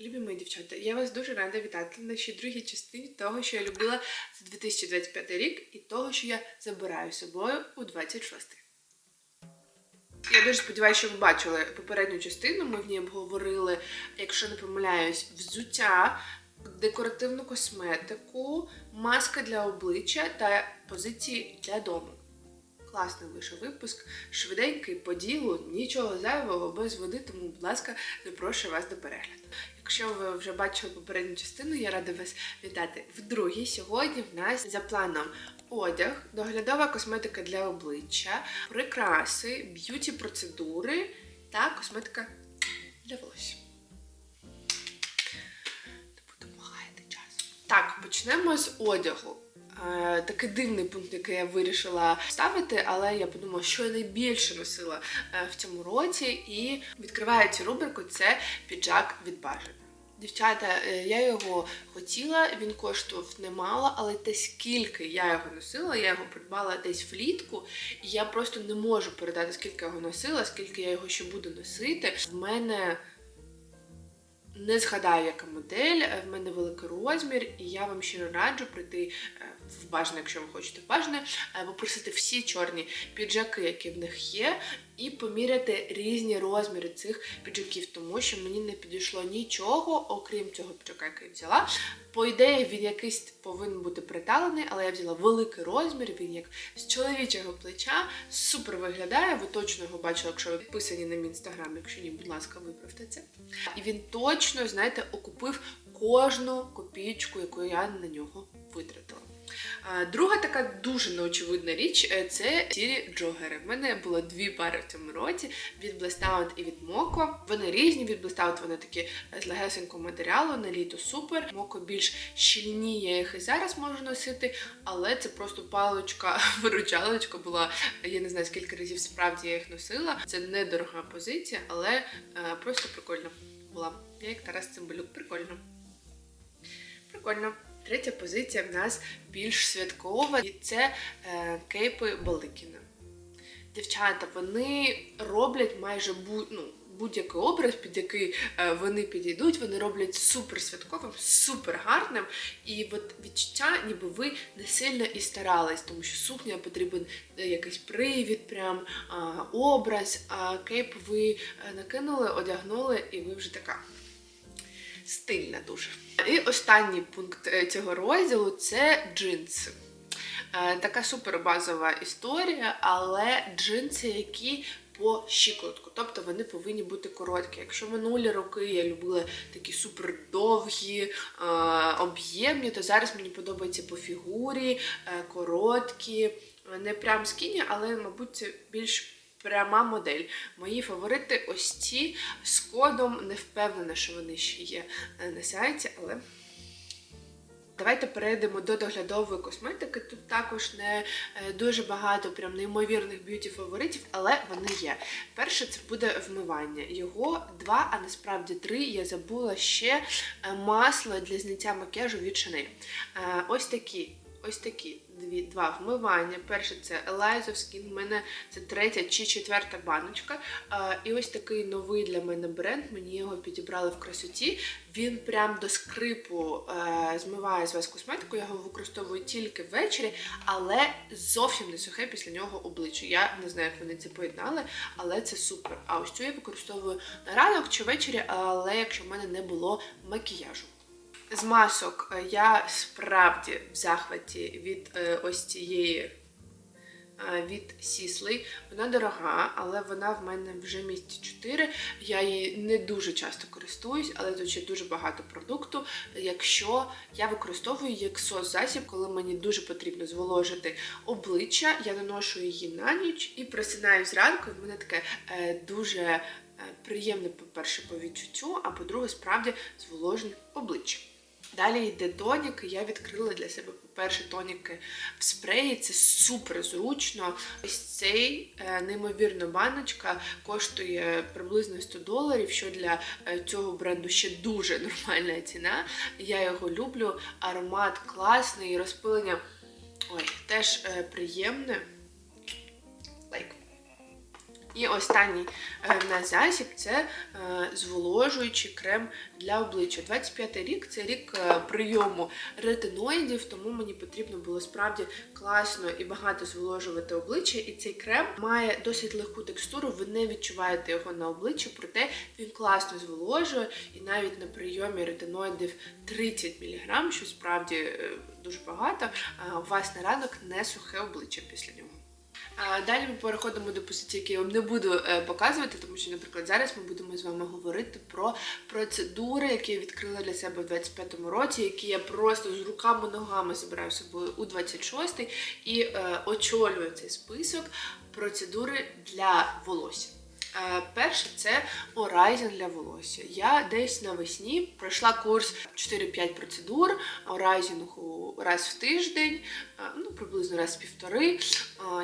Любі мої дівчата, я вас дуже рада вітати на ще другій частині того, що я любила за 2025 рік, і того, що я забираю собою у 26. Я дуже сподіваюся, що ви бачили попередню частину. Ми в ній обговорили, якщо не помиляюсь, взуття, декоративну косметику, маски для обличчя та позиції для дому. Класний вийшов випуск, швиденький по ділу, нічого зайвого, без води, тому, будь ласка, запрошую вас до перегляду. Якщо ви вже бачили попередню частину, я рада вас вітати в другій. Сьогодні в нас за планом одяг, доглядова косметика для обличчя, прикраси, б'юті процедури та косметика для волосся. Не буду час. Так, почнемо з одягу. Е, Такий дивний пункт, який я вирішила ставити, але я подумала, що я найбільше носила е, в цьому році, і відкриваю цю рубрику це піджак від бажаної. Дівчата, е, я його хотіла, він коштував немало, але те скільки я його носила, я його придбала десь влітку, і я просто не можу передати, скільки я його носила, скільки я його ще буду носити. В мене не згадаю, яка модель, е, в мене великий розмір, і я вам щиро раджу прийти е, в бажане, якщо ви хочете в бажане, е, попросити всі чорні піджаки, які в них є, і поміряти різні розміри цих піджаків, тому що мені не підійшло нічого, окрім цього піджака, який я взяла. По ідеї, він якийсь повинен бути приталений, але я взяла великий розмір, він як з чоловічого плеча, супер виглядає. Ви точно його бачили, якщо ви підписані на мій інстаграм, якщо ні, будь ласка, виправте це. І він точно, знаєте, окупив кожну копійку, яку я на нього витратила. Друга така дуже неочевидна річ е, це сірі джогери. В мене було дві пари в цьому році від Blestaut і від Моко. Вони різні. Від Blestaut вони такі з легесенького матеріалу, на літо супер. Моко більш щільні, я їх і зараз можу носити, але це просто паличка, виручалочка була. Я не знаю скільки разів справді я їх носила. Це недорога позиція, але е, просто прикольно була. Я як Тарас Цимбалюк, прикольно. Прикольно. Третя позиція в нас більш святкова, і це е, кейпи Баликіна. Дівчата, вони роблять майже бу, ну, будь-який образ, під який е, вони підійдуть, вони роблять супер святковим, супер гарним. І от відчуття, ніби ви не сильно і старались, тому що сукня потрібен е, якийсь привід, прям образ, а кейп ви накинули, одягнули, і ви вже така стильна дуже. І останній пункт е, цього розділу це джинси. Е, Така супербазова історія, але джинси, які по щиколотку, тобто вони повинні бути короткі. Якщо минулі роки я любила такі супер довгі, е, об'ємні, то зараз мені подобається по фігурі, короткі, не прям скіні, але, мабуть, це більш пряма модель. Мої фаворити ось ці з кодом. Не впевнена, що вони ще є е, на сайті, але. Давайте перейдемо до доглядової косметики. Тут також не е, дуже багато прям неймовірних б'юті фаворитів, але вони є. Перше це буде вмивання. Його два, а насправді три. Я забула ще е, масло для зняття макіяжу від. Е, Ось такі. Ось такі дві два вмивання. Перше це Eliza Skin, в мене це третя чи четверта баночка. А, і ось такий новий для мене бренд. Мені його підібрали в красоті. Він прям до скрипу е, змиває з вас косметику. Я його використовую тільки ввечері, але зовсім не сухе після нього обличчя. Я не знаю, як вони це поєднали, але це супер. А ось цю я використовую на ранок чи ввечері, але якщо в мене не було макіяжу. З масок е, я справді в захваті від е, ось цієї е, від Сісли. Вона дорога, але вона в мене вже місяці 4. Я її не дуже часто користуюсь, але тут ще дуже багато продукту. Якщо я використовую як сос-засіб, коли мені дуже потрібно зволожити обличчя, я наношу її на ніч і просинаю зранку. В мене таке дуже приємне, по-перше, по відчуттю, а по-друге, справді зволожене обличчя. Далі йде тонік. Я відкрила для себе, по-перше, тоніки в спреї. Це супер зручно. Ось цей е, неймовірна баночка коштує приблизно 100 доларів, що для е, цього бренду ще дуже нормальна ціна. Я його люблю. Аромат класний, розпилення ой, теж е, приємне. І останній е, в нас засіб це е, зволожуючий крем для обличчя. 25 рік це рік е, прийому ретиноїдів, тому мені потрібно було справді класно і багато зволожувати обличчя. І цей крем має досить легку текстуру. Ви не відчуваєте його на обличчі, проте він класно зволожує, і навіть на прийомі ретиноїдів 30 мг, що справді дуже багато. У вас на ранок не сухе обличчя після нього. Далі ми переходимо до позиції, які я вам не буду е, показувати, тому що, наприклад, зараз ми будемо з вами говорити про процедури, які я відкрила для себе в 25-му році, які я просто з руками-ногами забираю собою у 26-й і е, очолюю цей список процедури для волосся. Е, Перше це орайзен для волосся. Я десь навесні пройшла курс 4-5 процедур орайзінгу раз в тиждень, е, ну приблизно раз в півтори. Е,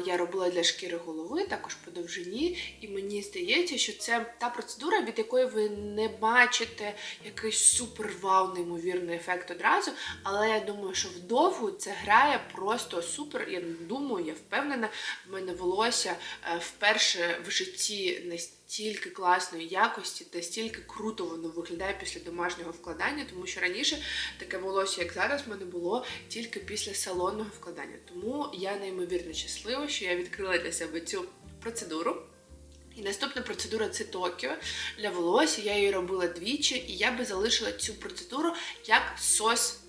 Я робила для шкіри голови, також по довжині, і мені здається, що це та процедура, від якої ви не бачите якийсь супер вау, неймовірний ефект одразу. Але я думаю, що вдовгу це грає просто супер. Я думаю, я впевнена, в мене волосся вперше в житті настільки класної якості та стільки круто воно виглядає після домашнього вкладання, тому що раніше таке волосся, як зараз, в мене було тільки після салонного вкладання. Тому я неймовірно щаслива, що я відкрила для себе цю процедуру. І наступна процедура це Токіо для волосся. Я її робила двічі, і я би залишила цю процедуру як сос.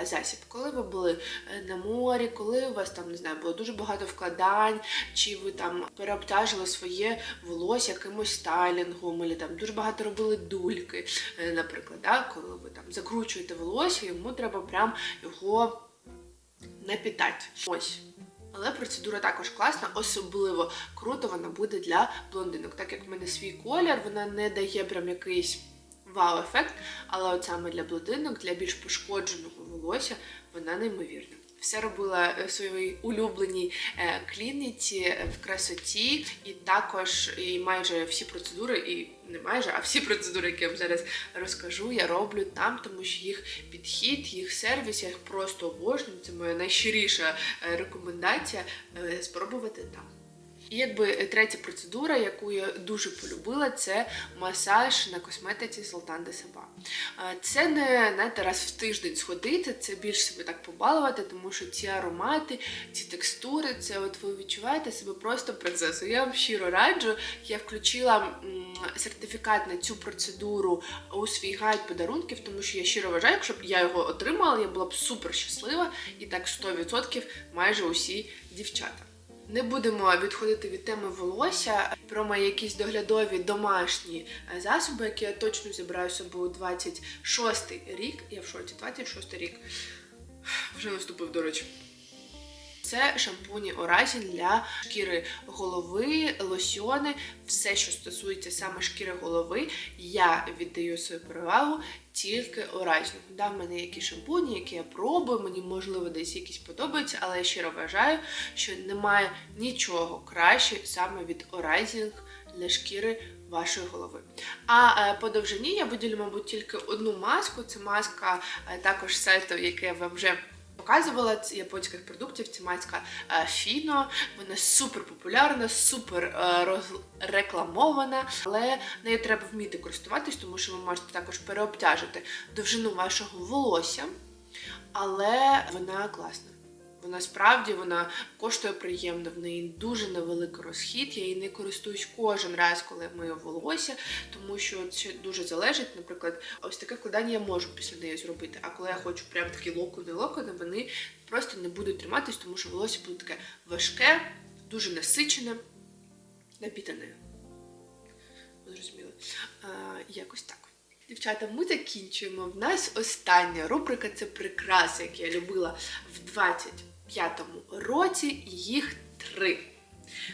Е, Засіб, коли ви були е, на морі, коли у вас там не знаю, було дуже багато вкладань, чи ви там переобтяжили своє волосся якимось стайлінгом, або там дуже багато робили дульки, е, наприклад, да, коли ви там закручуєте волосся, йому треба прям його напітати. Ось. Але процедура також класна, особливо круто вона буде для блондинок. Так як в мене свій колір, вона не дає прям якийсь вау-ефект, але от саме для блондинок, для більш пошкодженого волосся, вона неймовірна. Все робила в своїй улюбленій е, клініці е, в красоті, і також і майже всі процедури, і не майже, а всі процедури, які я вам зараз розкажу, я роблю там, тому що їх підхід, їх сервіс, я їх просто обожнюю. Це моя найщиріша е, рекомендація спробувати там. І якби е, третя процедура, яку я дуже полюбила, це масаж на косметиці Sultan de Saba. Е, Це не знаєте, раз в тиждень сходити, це більш себе так побалувати, тому що ці аромати, ці текстури, це от ви відчуваєте себе просто принцесою. Я вам щиро раджу. Я включила сертифікат на цю процедуру у свій гайд подарунків, тому що я щиро вважаю, якщо б я його отримала, я була б супер щаслива, і так 100% майже усі дівчата. Не будемо відходити від теми волосся про мої якісь доглядові домашні е, засоби, які я точно зібраю собою 26 рік. Я в шоці, 26 рік. Вже наступив, до речі. Це шампуні Оразін для шкіри голови, лосьони, все, що стосується саме шкіри голови, я віддаю свою перевагу тільки Оразіну. Да, в мене які шампуні, які я пробую, мені можливо десь якісь подобаються, але я щиро вважаю, що немає нічого краще саме від Оразінг для шкіри вашої голови. А е, по довжині я виділю, мабуть, тільки одну маску. Це маска е, також сайту, яке я вам вже показувала японських продуктів. Це маска е, Фіно. Вона супер популярна, супер е, розрекламована, але нею треба вміти користуватись, тому що ви можете також переобтяжити довжину вашого волосся, але вона класна. Вона справді вона коштує приємно, в неї дуже невеликий розхід. Я її не користуюсь кожен раз, коли мию волосся, тому що це дуже залежить. Наприклад, ось таке вкладання я можу після неї зробити. А коли я хочу прям такі локони-локони, вони просто не будуть триматись, тому що волосся буде таке важке, дуже насичене, напітане. Зрозуміло. Якось так. Дівчата, ми закінчуємо. В нас остання рубрика це прикраси, які я любила в 25-му році. Їх три.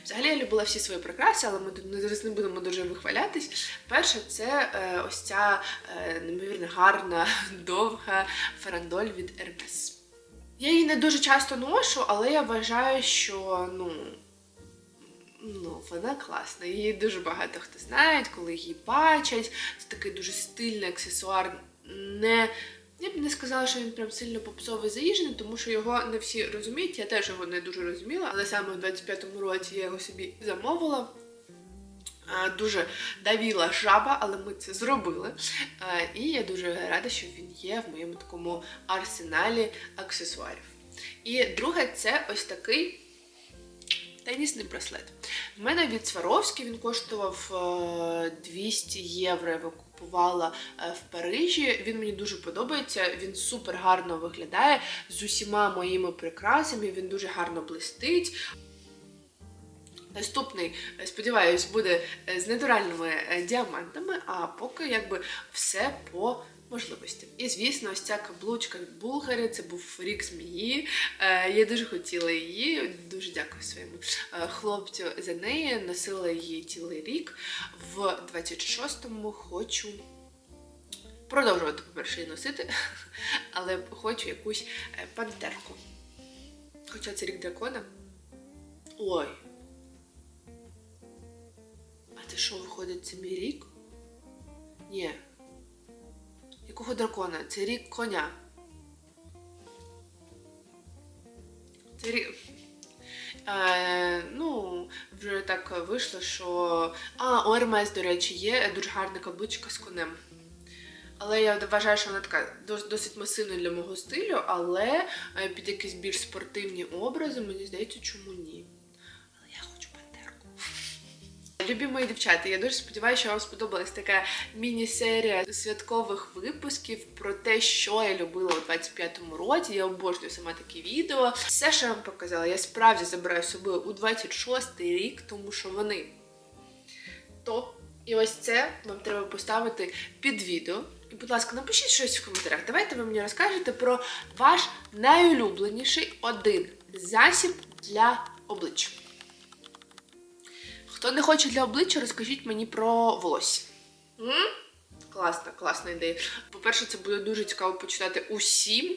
Взагалі я любила всі свої прикраси, але ми тут зараз не будемо дуже вихвалятись. Перше, це е, ось ця е, неймовірно гарна, довга фарандоль від Hermes. Я її не дуже часто ношу, але я вважаю, що ну, Ну, вона класна. Її дуже багато хто знає, коли її бачать. Це такий дуже стильний аксесуар. Не, я б не сказала, що він прям сильно попсовий заїжджений, тому що його не всі розуміють. Я теж його не дуже розуміла, але саме в 25-му році я його собі замовила. Дуже давіла жаба, але ми це зробили. І я дуже рада, що він є в моєму такому арсеналі аксесуарів. І друге, це ось такий тенісний браслет. В мене від Сваровський він коштував е, 200 євро. Я купувала е, в Парижі. Він мені дуже подобається. Він супер гарно виглядає з усіма моїми прикрасами. Він дуже гарно блистить. Наступний, е, сподіваюсь, буде е, з натуральними е, діамантами, а поки якби все по можливостям. І звісно, ось ця каблучка від Булгари, це був рік змії. Я дуже хотіла її. Дуже дякую своєму хлопцю за неї. Носила її цілий рік. В 26-му хочу. Продовжувати, по-перше, її носити, але хочу якусь пантерку. Хоча це рік дракона. Ой, що виходить, це мій рік? Ні. Якого дракона? Це рік коня. Це рік. Е, ну, вже так вийшло, що. А, у Ермес, до речі, є дуже гарна каблучка з конем. Але я вважаю, що вона така досить масивна для мого стилю, але е, під якісь більш спортивні образи, мені здається, чому ні. Любі мої дівчата, я дуже сподіваюся, що вам сподобалась така міні-серія святкових випусків про те, що я любила у 25-му році. Я обожнюю саме такі відео. Все, що я вам показала, я справді забираю з собою у 26-й рік, тому що вони топ. І ось це вам треба поставити під відео. І, будь ласка, напишіть щось в коментарях. Давайте ви мені розкажете про ваш найулюбленіший один засіб для обличчя. Хто не хоче для обличчя, розкажіть мені про волосся. М? Класна, класна ідея. По-перше, це буде дуже цікаво почитати усім,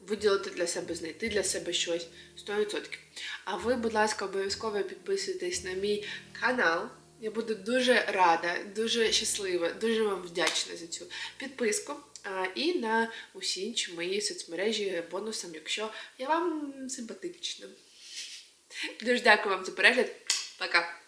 виділити для себе, знайти для себе щось 100%. А ви, будь ласка, обов'язково підписуйтесь на мій канал. Я буду дуже рада, дуже щаслива, дуже вам вдячна за цю підписку. А, І на усі інші мої соцмережі бонусом, якщо я вам симпатична. Дуже дякую вам за перегляд. Пока!